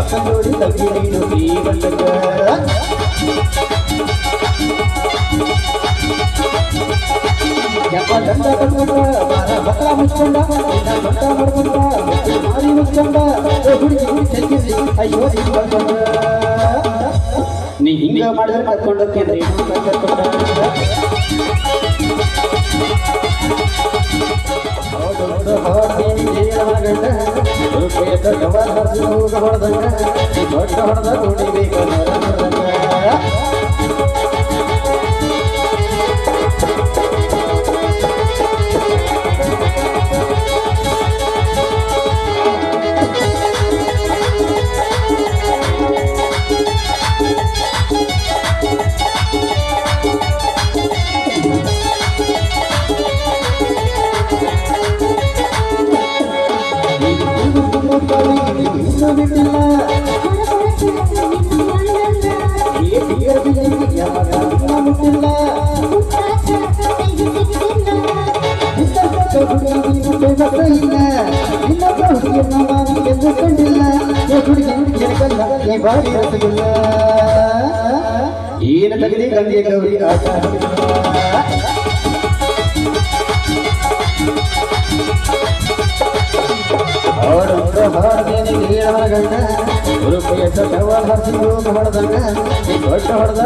அத்தோடி தகுதி நோக்கி வல்லுங்க ಯಪ್ಪ ದಂಡ ನಿನ್ನ ಗಂಟ ಮಾಡ್ಕೊಂಡ ಮಾರಿ ಮುಚ್ಕೊಂಡ ಓ ಹುಡುಗಿ ಅಯ್ಯೋ ನೀ ಹಿಂಗ ಮಾಡಿದ್ರೆ ಕರ್ಕೊಂಡು ಹೋಗ್ತೀನಿ ದೊಡ್ಡ ಹೊಡೆದ ನೋಡಿಬೇಕು ಇನ್ನೂ ಏನು ತಗದಿ ಗಂಗೆ ಗೌರಿ? ಆಟ ಹಾಡದೇನೆ ನೀಳವರ ಗಂಡ ಉರುಪೆಯ ಚಟವ ಹಸಿ ಯೋಗ ಹೊಡೆದಂಗ ಈ ದೊಡ್ಡ ಹೊಡೆದ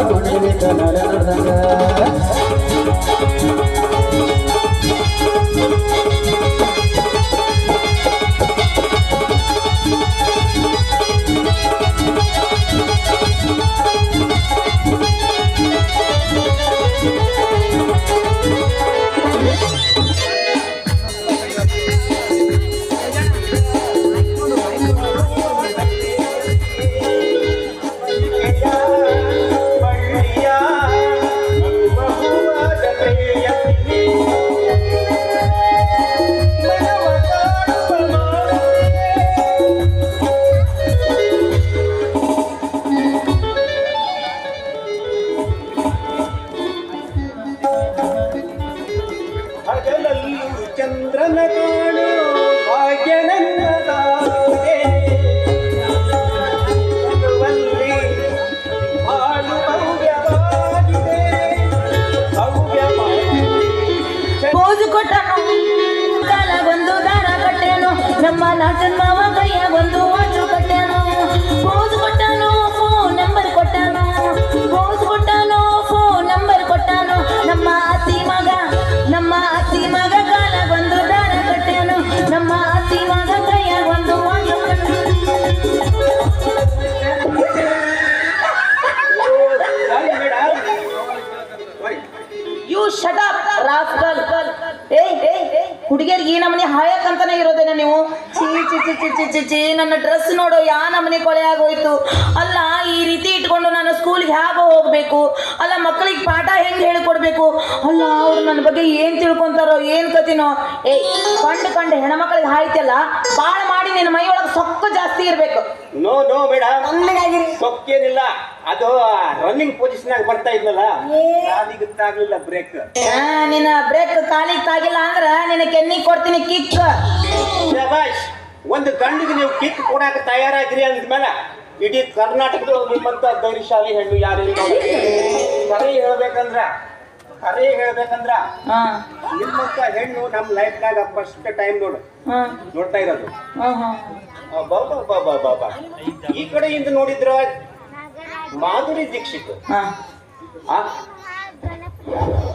ಪೋಜು ಕೊಟ್ಟನು ಕಾಲ ಒಂದು ದಾರ ಕಟ್ಟೆನು. ನಮ್ಮ ನಾಚನ್ ಮಾವ ಕೈಯ ಒಂದು ವಾಚು ಕಟ್ಟೆನು. ಪೋಜು ಕೊಟ್ಟನು ಹುಡುಗಿಯರಿಗೆ ಈ ನಮನಿ ಹಾಯಕ್ಕಂತಾನೆ ಇರೋದೇನ ನೀವು? ಚೀ ಚಿ ಚಿ ಚಿ ಚಿ ಚಿ ಚಿ ನನ್ನ ಡ್ರೆಸ್ ನೋಡು, ಯಾ ನಮನಿ ಕೊಳೆ ಆಗೋಯ್ತು? ಅಲ್ಲ, ಈ ರೀತಿ ಇಟ್ಕೊಂಡು ನಾನು ಸ್ಕೂಲ್ಗೆ ಹ್ಯಾಬ ಹೋಗ್ಬೇಕು? ಅಲ್ಲ, ಮಕ್ಕಳಿಗೆ ಪಾಠ ಹೆಂಗೆ ಹೇಳಿಕೊಡ್ಬೇಕು? ಅಲ್ಲ, ಅವ್ರು ನನ್ನ ಬಗ್ಗೆ ಏನ್ ತಿಳ್ಕೊಂತಾರೋ, ಏನ್ ಕತಿನೋ ಏ, ಕಂಡು ಕಂಡು ಹೆಣ್ಮಕ್ಳಿಗೆ ಹಾಯ್ತಲ್ಲ ಬಾಳ ಮಾಡಿ ನಿನ್ನ ಮೈ ಜಾಸ್ತಿ ಇರ್ಬೇಕು. ನೋ ನೋ ಮೇಡಮ್ ತಣ್ಣಗಾಗಿರಿ ಸೊಕ್ಕೇನಿಲ್ಲ. ಅದು ರನ್ನಿಂಗ್ ಪೊಸಿಷನ್ ಬರ್ತಾ ಇದ್ನಲ್ಲ? ಕಾಲಿಗೆ ತಾಗ್ಲಿಲ್ಲ ಬ್ರೇಕ್ ಆ, ನಿನ್ನ ಬ್ರೇಕ್ ಕಾಲಿಗೆ ತಾಗಿಲ್ಲ ಅಂದ್ರ ನಿನ್ನ ಕೆನ್ನಿ ಕೊಡ್ತೀನಿ ಕಿಕ್ ಶಬಾಷ್ ಒಂದು ಗಂಡಿಗೆ ನೀವು ಕಿಕ್ ಕೊಡಾಕ ತಯಾರಾಗಿರಿ ಅಂದ್ಮೇಲೆ ಇಡೀ ಕರ್ನಾಟಕದ ನಿಮ್ಮಂತ ಧೈರ್ಯಶಾಲಿ ಹೆಣ್ಣು ಯಾರು ಇಲ್ಲ. ಕರೆ ಹೇಳ್ಬೇಕಂದ್ರ ಕರೆ ಹೇಳ್ಬೇಕಂದ್ರ ನಿಮ್ಮಂತ ಹೆಣ್ಣು ನಮ್ಮ ಲೈಫ್ನಾಗ ಫಸ್ಟ್ ಟೈಮ್ ನೋಡು. ನೋಡ್ತಾ ಇರೋದು. ಅಬ್ಬಬ್ಬಬ್ಬಬ್ಬಬ್ಬ. ಈ ಕಡೆಯಿಂದ ನೋಡಿದ್ರ ಮಾಧುರಿ ದೀಕ್ಷಿತ್?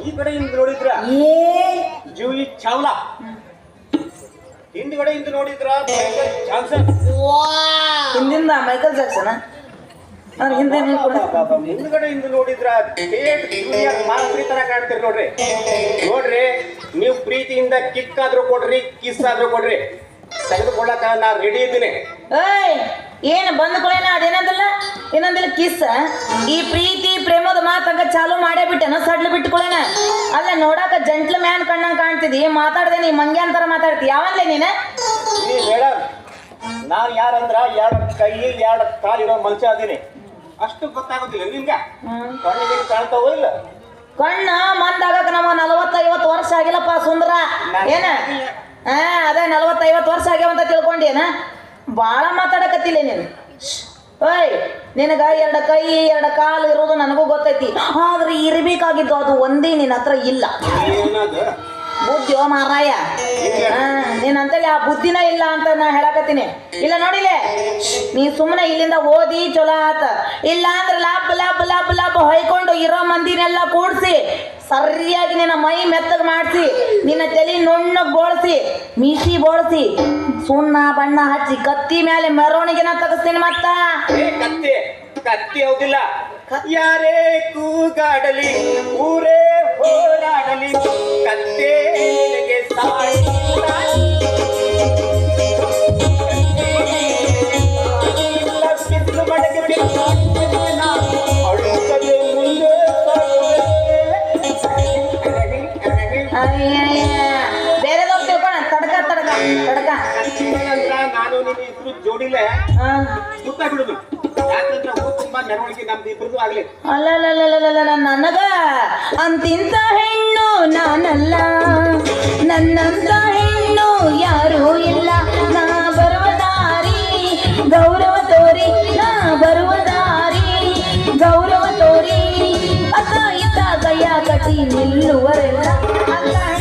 ಈ ಕಡೆಯಿಂದ ನೋಡಿದ್ರ ಜೂಯಿ ಚಾವ್ಲಾ. ಹಿಂದ್ಗಡೆಯಿಂದ ನೋಡಿದ್ರ ಮೈಕಲ್ ಜಾನ್ಸನ್ ಹಿಂದಿಂದ ಮೈಕಲ್ ಜಾಕ್ಸನ್? ಅವ್ರ ಹಿಂದೆ ಅಬ್ಬಬ್ಬಬ್ಬ. ಮುಂದ್ಗಡೆಯಿಂದ ನೋಡಿದ್ರ ತರ ಕಾಣ್ತೀರಿ ನೋಡ್ರಿ. ನೋಡ್ರಿ ನೀವು ಪ್ರೀತಿಯಿಂದ ಕಿಕ್ ಆದ್ರೂ ಕೊಡ್ರಿ ಕಿಸ್ ಆದ್ರೂ ಕೊಡ್ರಿ. ತೆಗೆದುಕೊಳ್ಳಕ ನಾ ರೆಡಿ ಇದ್ದೀನಿ. ಏಯ್ ಏನು ಬಂದ ಅದೇನಂದಲ್ಲ? ಏನಂದಿಲ್ಲ ಕಿಸ್ ಈ ಪ್ರೀತಿ ಪ್ರೇಮದ ಮಾತಂಗ ಚಾಲು ಮಾಡೇ ಬಿಟ್ಟೆನ ಸಡ್ಲು ಬಿಟ್ಕೊಳೇನ ಅಲ್ಲ ನೋಡಾಕ ಜಂಟ್ಲ ಮ್ಯಾನ್ ಕಣ್ಣಂಗ್ ಕಾಣ್ತಿದಿ ಮಾತಾಡ್ದೆ ನೀ? ಮಂಗ್ಯ ಅಂತಾರ ಮಾತಾಡ್ತಿ. ಯಾವನ್ಲೆ ನೀನ? ಮೇಡಮ್ ನಾನ್ ಯಾರಂದ್ರ ಎರಡು ಕೈ ಎರಡು ಕಾಲಿರೋ ಮನುಷ್ಯ ಅದೀನಿ. ಅಷ್ಟು ಗೊತ್ತಾಗೋದಿಲ್ಲ. ನಿಮ್ಗೆ? ಕಣ್ಣಿಗೆ ಕಾಣ್ತಾವೋ ಇಲ್ಲ ಕಣ್ಣ ಮಂದಾಗಕ ನಮ್ಮ ನಲವತ್ತೈವತ್ತು ವರ್ಷ ಆಗಿಲ್ಲಪ್ಪ ಸುಂದರ. ಏನ? ಹಾ ಅದೇ ನಲವತ್ತೈವತ್ತು ವರ್ಷ ಆಗ್ಯಾವಂತ ತಿಳ್ಕೊಂಡೇನ ಭಾಳ ಮಾತಾಡಕತ್ತಿಲ್ಲ ನೀನು. ಓಯ್ ನಿನಗ ಎರಡು ಕೈ ಎರಡು ಕಾಲು ಇರೋದು ನನಗೂ ಗೊತ್ತೈತಿ. ಆದ್ರೆ ಇರ್ಬೇಕಾಗಿದ್ದು ಅದು ಒಂದೇ ನಿನ್ನ ಹತ್ರ ಇಲ್ಲ. ಬುದ್ಧಿಯೋ ಮಾರಾಯ ನೀನಂತೇಳಿ ಆ ಬುದ್ಧಿನ ಇಲ್ಲ ಅಂತ ನಾ ಹೇಳಕತ್ತೀನಿ. ಇಲ್ಲ ನೋಡಿಲೆ? ನೀ ಸುಮ್ಮನೆ ಇಲ್ಲಿಂದ ಓದಿ ಚಲೋ ಆತ. ಇಲ್ಲ ಅಂದ್ರೆ ಲಾಪ್ ಲಾಪ್ ಲಾಪ್ ಲಾಪ್ ಹೊಯ್ಕೊಂಡು ಇರೋ ಮಂದಿನೆಲ್ಲ ಕೂಡ್ಸಿ ಸರಿಯಾಗಿ ನಿನ್ನ ಮೈ ಮೆತ್ತಗೆ ಮಾಡಿಸಿ ನಿನ್ನ ತಲೆ ನುಣ್ಣಗೆ ಬೋಳ್ಸಿ ಮೀಸಿ ಬೋಳ್ಸಿ ಸುಣ್ಣ ಬಣ್ಣ ಹಚ್ಚಿ ಕತ್ತಿ ಮೇಲೆ ಮೆರವಣಿಗೆನ ತಗಸ್ತೀನಿ ಮತ್ತ. ಕತ್ತಿ. ಕತ್ತಿ ಹೌದಿಲ್ಲ. ಯಾರೇ ಕೂಗಾಡಲಿ ಊರೇ ಹೋರಾಡಲಿ ಕತ್ತೆ ಸಾಯಿ ಬೇರೆದವ್ರು ತಿಳ್ಕೊಳ ತಡ್ಕ ತಡ್ಕ ನಾನು ನಿನ್ನ ಇಬ್ರು ಜೋಡಿಲೆ. ಸುತ್ತ ಯಾಕಂದ್ರೆ ಮೆರವಣಿಗೆ ನಮ್ದು ಆಗ್ಲಿ. ಅಲ್ಲಲ್ಲಲ್ಲಲ್ಲಲ್ಲ ನನಗ ಅಂತಿಂತ ಹೆಣ್ಣು ನಾನಲ್ಲ. ನನ್ನಂತ ಹೆಣ್ಣು ಯಾರೂ ಇಲ್ಲ. ನಾ ಬರುವ ದಾರಿ, ಗೌರವ ತೋರಿ. ನಾ ಬರುವ ದಾರಿ, ಗೌರವ ತೋರಿ. ಅತ್ತ ಇತ್ತ ಕೈಯ ಕಟ್ಟಿ ನಿಲ್ಲುವರೆಲ್ಲ. ಅಂತ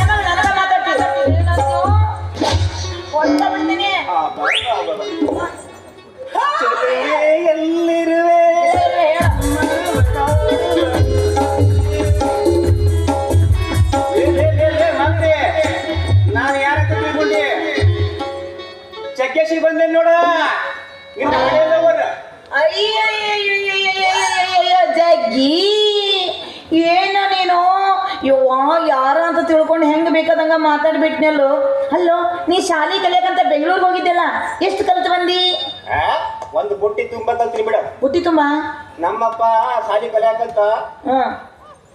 ಬೇಕಾದಂಗ ಮಾತಾಡ್ಬಿಟ್ನಲ್ಲೋ? ಅಲ್ಲೋ ನೀ ಶಾಲಿ ಕಲಿಯಕಂತ ಬೆಂಗಳೂರಿಗೆ ಹೋಗಿದ್ದೆಲ್ಲ ಎಷ್ಟು ಕಲ್ತು ಬಂದಿ? ಒಂದು ಬುಟ್ಟಿ ತುಂಬಾ ಕಲ್ತೀನಿ ಬಿಡ. ಬುಟ್ಟಿ ತುಂಬಾ? ನಮ್ಮಪ್ಪ ಶಾಲೆ ಕಲಿಯಕಂತ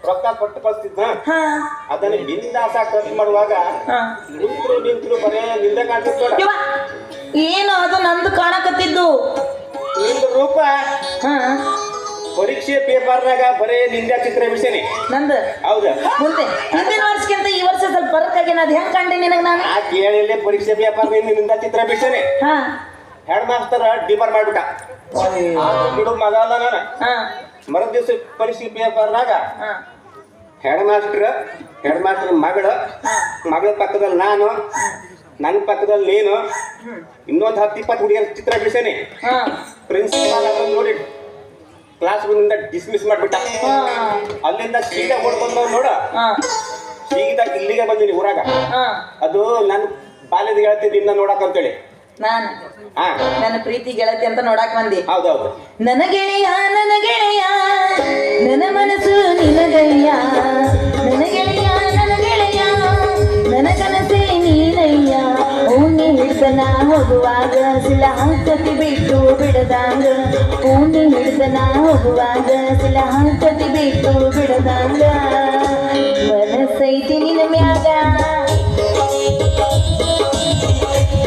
ರೊಕ್ಕ ಕೊಟ್ಟು ಕಳಿಸ್ತಿದ್ದ ಅದನ್ನ ಬಿಂದಾಸ ಖರ್ಚು ಮಾಡುವಾಗ ನಿಂತ್ರು ನಿಂತ್ರು ಬರೇ ನಿಂದೆ ಕಾಣ್ತಿತ್ತು ಏನು ಅದು ನಂದು ಕಾಣಕತ್ತಿದ್ದು? ನಿಂದು ರೂಪ. ಪರೀಕ್ಷೆ ಪೇಪರ್ನಾಗ ಬರೇ ನಿಂದ ಚಿತ್ರ ಬಿಡ್ಸೇನಿ. ನಂದು? ಹೌದಾ. ಮುಂದೆ ಹಿಂದಿನ ವರ್ಷ ಸ್ವಲ್ಪ ಅದ್ ಹೆಂಗ್ ಕಂಡೆ ನಿನಗೆ ನಾನು? ಆ ಕೇಳಿಲ್ಲೇ ಪರೀಕ್ಷೆ ಪೇಪರ್ ನಿನ್ನಿಂದ ಚಿತ್ರ ಬಿಡ್ಸೇನಿ. ಹಾ. ಹೆಡ್ ಮಾಸ್ಟರ್ ಡಿಪರ್ ಮಾಡ್ಬಿಟ್ಟ. ಬಿಡು ಮಗ ಅಲ್ಲ ನಾನು. ಹಾ. ಮರು ದಿವಸ ಪರೀಕ್ಷೆ ಪೇಪರ್ನಾಗ ಹೆಡ್ ಮಾಸ್ಟರ್ ಹೆಡ್ ಮಾಸ್ಟರ್ ಮಗಳು. ಮಗಳ ಪಕ್ಕದಲ್ಲಿ ನಾನು. ನನ್ನ ಪಕ್ಕದಲ್ಲಿ ನೀನು. ಇನ್ನೊಂದು ಹತ್ತು ಇಪ್ಪತ್ತು ಹುಡುಗಿಯರ ಚಿತ್ರ ಬಿಡ್ಸೇನಿ. ಪ್ರಿನ್ಸಿಪಾಲ್ ಅದನ್ನ ನೋಡಿ. ಕ್ಲಾಸ್ ರೂಮಿಂದ ಡಿಸ್ಮಿಸ್ ಮಾಡ್ಬಿಟ್ಟ. ಅಲ್ಲಿಂದ ಸೀದಾ ಓಡ್ಕೊಂಡ್ ನೋಡ. ಇಲ್ಲಿಗೆ ಬಂದಿನಿ ಊರಾಗ? ಹಾ. ಅದು ನನ್ನ ಬಾಲ್ಯದ ಗೆಳತಿಯಿಂದ ನೋಡಕ್ ಅಂತೇಳಿ. ನಾನು? ನನ್ನ ಪ್ರೀತಿ ಗೆಳತಿ ಅಂತ ನೋಡಕ್ ಬಂದಿ? ಹೌದೌದು. ನನ್ನ ಗೆಳೆಯ ನನ್ನ ಗೆಳೆಯ ನನ್ನ ಮನಸ್ಸು ನಿನಗಯ್ಯ ನನ್ನ ಗೆಳೆಯ ನನ್ನ ಗೆಳೆಯ ನನ್ನ ಕನಸೇ ನೀನಯ್ಯ. ಹಿಡ್ದನ ಹೋಗುವಾಗ ಸಿಲ ಹಾಕತಿ ಬಿಟ್ಟು ಬಿಡದಾಗ. ಓಣಿ ಹಿಡ್ದನ ಹೋಗುವಾಗ ಸಿಲ ಹಾಕತಿ ಬಿಟ್ಟು ಬಿಡದಂಗ. ಮನಸ್ಸೈತಿ ನಿನ್ನ ಮ್ಯಾಗ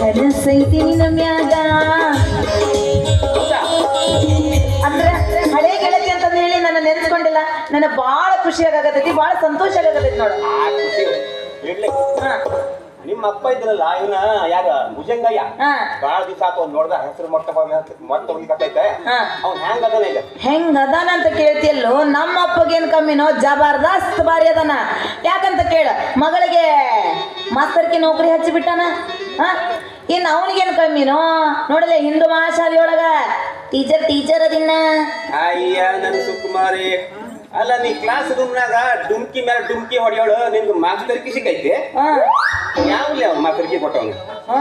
ಮನಸ್ಸೈತಿ ನಿನ್ನ ಮ್ಯಾಗ ಅಂದ್ರೆ ಹಳೆ ಗೆಳತಿ ಅಂತ ಹೇಳಿ ನನ್ನ ನೆನೆಸ್ಕೊಂಡಿಲ್ಲ ನನಗೆ ಬಹಳ ಖುಷಿ ಆಗತೈತಿ ಬಹಳ ಸಂತೋಷ ಆಗತೈತಿ ನೋಡು ನಿಮ್ಮ ಅಪ್ಪ ಇದ್ರಲ್ಲ ಇವನ ಯಾರ ಭುಜಂಗಯ್ಯ? ಹಾ. ಬಾಳ ದಿವಸ ಆತ ಅವ್ನ್ ನೋಡ್ದ ಹೆಸರು ಮೊಟ್ಟ ಮೊಟ್ಟ ಹೋಗಿಕತ್ತೈತೆ ಅವ್ನ್ ಹೆಂಗ್ ಅದಾನ ಈಗ? ಹೆಂಗ್ ಅದಾನ ಅಂತ ಕೇಳ್ತಿಯಲ್ಲೋ ನಮ್ಮ ಅಪ್ಪಗೇನ್ ಕಮ್ಮಿನೋ ಜಬರ್ದಸ್ತ್ ಬಾರಿ ಅದಾನ. ಯಾಕಂತ ಕೇಳ ಮಗಳಿಗೆ ಮಾಸ್ತರ್ಕಿ ನೌಕರಿ ಹಚ್ಚಿ ಬಿಟ್ಟಾನ ಇನ್ನು ಅವನಿಗೇನು ಕಮ್ಮಿನೋ? ನೋಡಲೇ ಹಿಂದೂ ಮಹಾಶಾಲೆಯೊಳಗ ಟೀಚರ್ ಟೀಚರ್ ಅದಿನ್ನ. ಅಯ್ಯ ನನ್ ಸುಕುಮಾರಿ. ಅಲ್ಲ ನೀ ಕ್ಲಾಸ್ ರೂಮ್ನಾಗ ಡುಮ್ಕಿ ಮೇಲೆ ಡುಮ್ಕಿ ಹೊಡೆಯೋಳು ನಿಮ್ಗೆ ಮಾಸ್ತರ್ಕಿ ಸಿಕ್ಕೈತೆ? ಹಾ. ಯಾವ್ಲಿ ಅವ್ನು ಮಾಸ್ತರ್ಕಿ ಕೊಟ್ಟವನು. ಹಾ.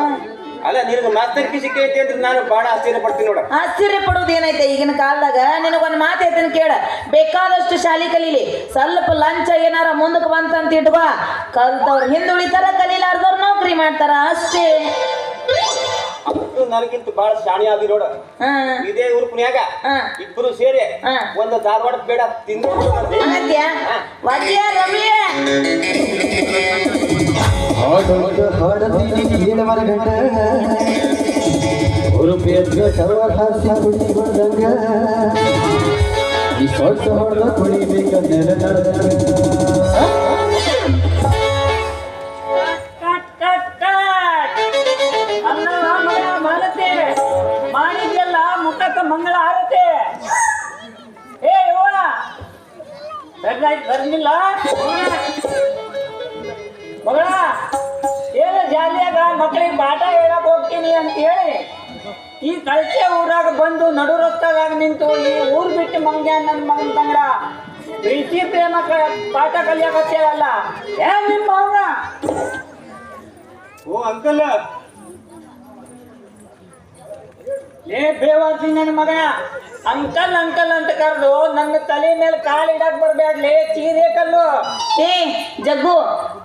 ಅಲ್ಲ ನಿನಗೆ ಮಾಸ್ತರ್ಕಿ ಸಿಕ್ಕೈತಿ ಅಂದ್ರೆ ನಾನು ಬಹಳ ಆಶ್ಚರ್ಯ ಪಡ್ತೀನಿ ನೋಡ. ಆಶ್ಚರ್ಯ ಪಡೋದು ಏನೈತೆ ಈಗಿನ ಕಾಲದಾಗ? ನಿನಗೊಂದು ಮಾತು ಹೇಳ್ತೀನಿ ಕೇಳ. ಬೇಕಾದಷ್ಟು ಶಾಲಿ ಕಲೀಲಿ. ಸ್ವಲ್ಪ ಲಂಚ ಏನಾರ ಮುಂದಕ್ಕೆ ಬಂತಂತ ಇಟ್ಕೋ. ಕಲ್ತವ್ರು ಹಿಂದುಳಿತಾರ ಕಲೀಲಾರ್ದವ್ರು ನೌಕರಿ ಮಾಡ್ತಾರ. ಅಷ್ಟೇ. ಅದು ನನಗಿಂತ ಬಹಳ ಶಾಣಿ ಆದಿ ನೋಡ. ಹಾ. ಇದೇ ಉರುಪನ್ಯಾಗ ಹಾ. ಇಬ್ರು ಸೇರಿ. ಒಂದು ಧಾರವಾಡ ಬೇಡ ತಿಂದು ರಮ್ಯ? ಹಾಡೊಂದು ಹಾಡುತ್ತೀನಿ ಕೇಳುವರ ಗಂಡ ಹುರುಪಿ ಎದ್ರ ಸರ್ವಹಾಸ್ಯ ಕುಡಿಗೊಂಡಂಗ ಈ ಸೊಟ್ಟ ಹೊಡೆದ ಕುಡಿಬೇಕ ಮಾಡಿದ್ಯಲ್ಲ ಮುಖಕ್ಕ ಮಂಗಳ ಆರತೆ ಏ ಯುವ ಬರ್ಲಿಲ್ಲ ಜಾಲಿಯಾಗ ಮಕ್ಕಳಿಗೆ ಪಾಠ ಹೇಳಕ್ ಹೋಗ್ತೀನಿ ಅಂತ ಹೇಳಿ ಈ ಕಳಚೆ ಊರಾಗ ಬಂದು ನಡು ರಸ್ತಾದಾಗ ನಿಂತು ಈ ಊರ್ ಬಿಟ್ಟು ಮಂಗ್ಯ ನನ್ನ ಮಗನ್ ತಂಗಡ ಪ್ರೀತಿ ಪ್ರೇಮ ಪಾಠ ಪಾಠ ಹೇಳಲ್ಲ ಏನ್ ನಿಮ್ಮ ಓ ಅಂಕಲ್. ಲೇ ಬೇವಾಸಿ ನನ್ನ ಮಗ ಅಂಕಲ್ ಅಂಕಲ್ ಅಂತ ಕರೆದು ನನ್ನ ತಲೆ ಮೇಲೆ ಕಾಲು ಇಡಕ್ ಬರ್ಬೇಡ್ಲಿ ಚೀರೆ ಕಲ್ಲು. ಏ ಜಗ್ಗು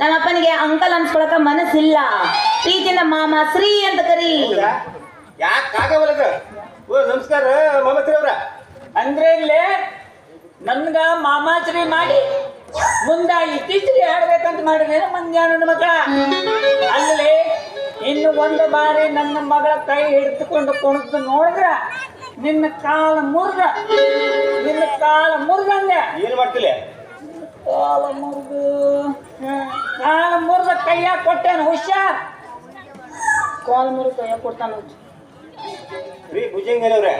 ನಮ್ಮಪ್ಪನಿಗೆ ಅಂಕಲ್ ಅನ್ಸ್ಕೊಳಕ ಮನಸ್ಸಿಲ್ಲ. ಪ್ರೀತಿಯಿಂದ ಮಾಮ ಶ್ರೀ ಅಂತ ಕರಿ. ಯಾಕೆ ಆಗವಲ್ಲದ ಓ ನಮಸ್ಕಾರ ಮಮತ್ರಿ ಅವ್ರ. ಅಂದ್ರೆ ಇಲ್ಲೇ ನನ್ಗ ಮಾಮಾಚರಿ ಮಾಡಿ ಮುಂದ ಇತ್ತೀಚೆಗೆ ಆಡ್ಬೇಕಂತ ಮಾಡಿದ್ರೆ ಮಂದ್ಯಾ ನನ್ನ ಮಗಳ ಅಲ್ಲಿ ಇನ್ನು ಒಂದು ಬಾರಿ ನನ್ನ ಮಗಳ ಕೈ ಹಿಡಿದುಕೊಂಡು ಕುಣಿದು ನೋಡಿದ್ರ ನಿನ್ನ ಕಾಲ ಮುರ್ದ. ನಿನ್ನ ಕಾಲ ಮುರ್ದಂದೆ ಏನ್ ಮಾಡ್ತಿಲ್ಲ ಕಾಲ ಮುರ್ಗ ಕಾಲ ಮುರ್ಗ ಕೈಯಾಗ ಕೊಟ್ಟೇನು ಹುಷಾರ್? ಕಾಲ ಮುರು ಕೈಯ ಕೊಡ್ತಾನ ರೀ ಭುಜಂಗನವ್ರೆ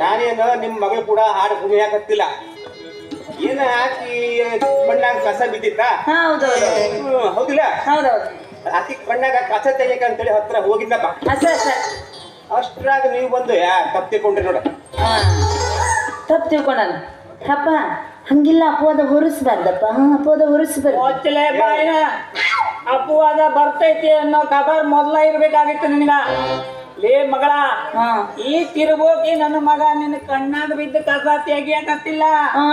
ನಾನೇನು ನಿಮ್ಮ ಮಗಳು ಕೂಡ ಹಾಡು ಕುಣಿಯಾಕತ್ತಿಲ್ಲ ಏನ ಹಾಕಿ ಬಣ್ಣಾಗ ಕಸ ಬಿದ್ದಿತ್ತ? ಹೌದು ಹೌದಿಲ್ಲ? ಹೌದೌದು ಆಕಿ ಬಣ್ಣಾಗ ಕಸ ತೆಗಿಯಕ ಅಂತೇಳಿ ಹತ್ರ ಹೋಗಿದ್ದಪ್ಪ. ಅಷ್ಟ್ರಾಗ ನೀವು ಬಂದು ಯಾ ತಪ್ಪಿಕೊಂಡ್ರಿ ನೋಡ. ಹಾ. ತಪ್ಪು ತಿಳ್ಕೊಂಡಾನ? ಅಪ್ಪ ಹಂಗಿಲ್ಲ ಅಪವಾದ ಹೊರಿಸ್ಬಾರ್ದಪ್ಪ. ಹಾ ಅಪವಾದ ಹೊರಿಸ್ಬಾರ್ದು. ಒಚ್ಚಲೆ ಬಾಯಿನ? ಅಪವಾದ ಬರ್ತೈತಿ ಅನ್ನೋ ಖಬರ್ ಮೊದಲ ಇರ್ಬೇಕಾಗಿತ್ತು ನಿನಗ. ಲೇ ಮಗಳ ಹಾ. ಈ ತಿರುಗೋಕಿ ನನ್ನ ಮಗ ನಿನ್ನ ಕಣ್ಣಾಗ ಬಿದ್ದ ಕಸ ತೆಗಿಯಕತ್ತಿಲ್ಲ. ಹಾ.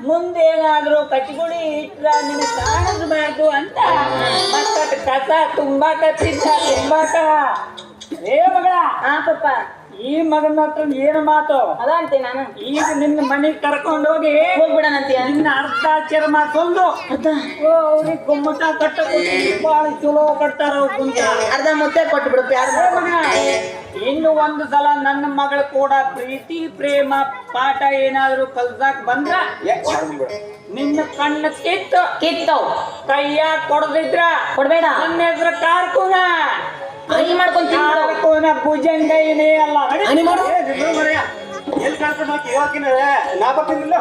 ಮುಂದೇನಾದ್ರೂ ಕಚ್ಗುಳಿ ಇಟ್ರ ನಿನ್ನ ಕಾಣಿಸ್ಬಾರ್ದು ಅಂತ. ಮತ್ತ ಕಸ ತುಂಬಾಕತ್ತಿದ್ದ ತುಂಬಾಕ. ಏ ಮಗಳ ಹಾ ಪಪ್ಪ. ಈ ಮಗನ ಹತ್ರ ಏನು ಮಾತು? ಅದ ಅಂತೆ ನಾನು. ಈಗ ನಿನ್ನ ಮನೆಗೆ ಕರ್ಕೊಂಡು ಹೋಗಿ ಹೋಗ್ಬಿಡಣಂತೀಯ ನಿನ್ನ ಅರ್ಧ ಚರ ಮಾತೊಂದು ಓ ಅವ್ರಿಗೆ ಗುಮ್ಮಟ ಕಟ್ಟ ಭಾಳ ಚಲೋ ಕಟ್ತಾರ ಅವ್ರ್. ಅರ್ಧ ಮುತ್ತೆ ಕೊಟ್ಟು ಬಿಡುತ್ತೆ ಪ್ಯಾರ ಏ ಇನ್ನು ಒಂದು ಸಲ ನನ್ನ ಮಗಳು ಕೂಡ ಪ್ರೀತಿ ಪ್ರೇಮ ಪಾಠ ಏನಾದರೂ ಕಲ್ಸಾಕ್ ಬಂದ್ರ ನಿನ್ನ ಕಣ್ಣು ಕಿತ್ತು. ಕಿತ್ತವ್ ಕೈಯಾಗ ಕೊಡದಿದ್ರ. ಕೊಡ್ಬೇಡ. ನನ್ನ ಹೆಸರು ಕಾರ್ಕುನ. ಕೈ ಮಾಡ್ಕೊಂತೀನಿ. ಕಾರ್ಕುನ ಭುಜಂಗ ಏನೇ ಅಲ್ಲ. ಎಲ್ಲಿ ಕಳ್ಕೊಂಡು ಹೋಗಿ? ಇವಾಕಿನ ನಾ ಬರ್ತೀನಿಲ್ಲ